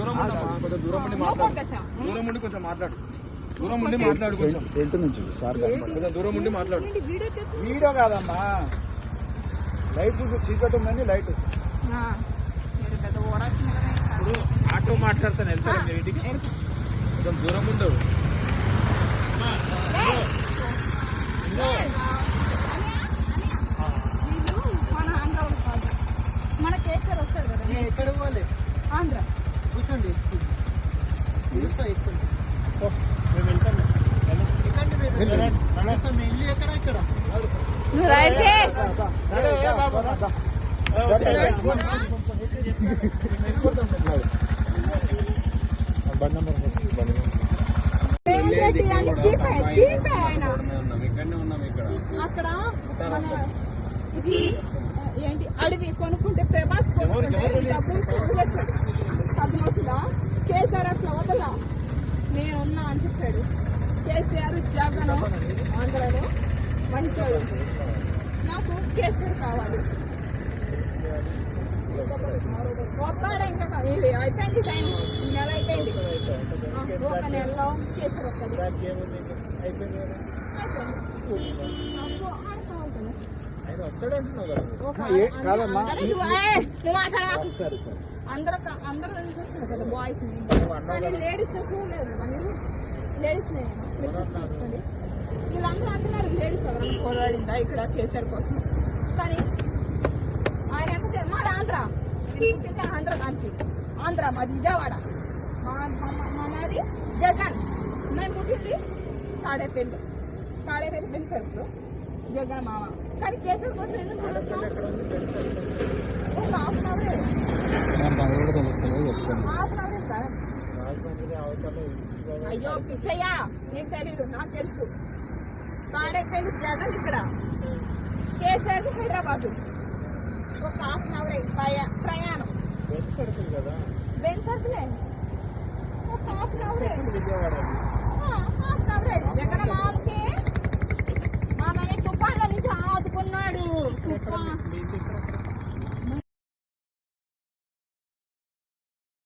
దూరం ఉండి కొంచెం మాట్లాడు. దూరం ఉండి మాట్లాడు. కొంచెం. ఫ్రంట్ నుంచి సార్ కొంచెం దూరం ఉండి మాట్లాడు. వీడియో కాదమ్మా. లైట్ చీకటి ఉందని లైట్. మీరు. ఇప్పుడు ఆటో మాట్లాడతాను వెళ్తాను మీ ఇంటికి. కొంచెం దూరం ఉండవు మన కేసీఆర్ వస్తాడు కదా కూర్చోండి కూర్చో ఎక్కుండి మేము వెళ్తాను ఎక్కండి మీరు నమస్తే మీ ఇల్లు ఎక్కడ ఇక్కడ? అక్కడ ఇది ఏంటి అడవి కొనుక్కుంటే ప్రభాస్ కొనుక్కుంటే డబ్బులు చెప్పాడు కేసీఆర్ జగన్ ఆంధ్రలో మంచోడు నాకు కేసీఆర్ కావాలి. ఇంకా అయిపోయింది టైం. నెల అయిపోయింది. ఒక నెలలో కేసీఆర్ కాదమ్మా. అందరూ అందరూ చూస్తారు కదా బాయ్స్ని. కానీ లేడీస్ చూడలేదు. లేడీస్ చూసుకోండి. వీళ్ళందరూ అంటున్నారు లేడీస్ ఎవరైనా పోరాడిందా ఇక్కడ కేసీఆర్ కోసం? కానీ ఆయన ఎంత మాది ఆంధ్ర. ఆంధ్ర దానికి. ఆంధ్ర మాది విజయవాడ. మాది జగన్. మేము పుట్టింది తాడేపల్లి. తాడేపల్లి బెనిఫిట్ జగన్ మామ. కానీ కేసీఆర్ కోసం ఎందుకు అయ్యో పిచ్చయ్యా నీకు తెలీదు నాకు తెలుసు. తాడేపల్లి జగన్ ఇక్కడ. కేసీఆర్ హైదరాబాద్. ఒక హాఫ్ అన్ అవర్ ప్రయాణం. బెన్ సర్కిలే ఒక half an hour. Half an hour. Jagan మామకి మా మన నుంచి ఆదుకున్నాడు. తుఫాన్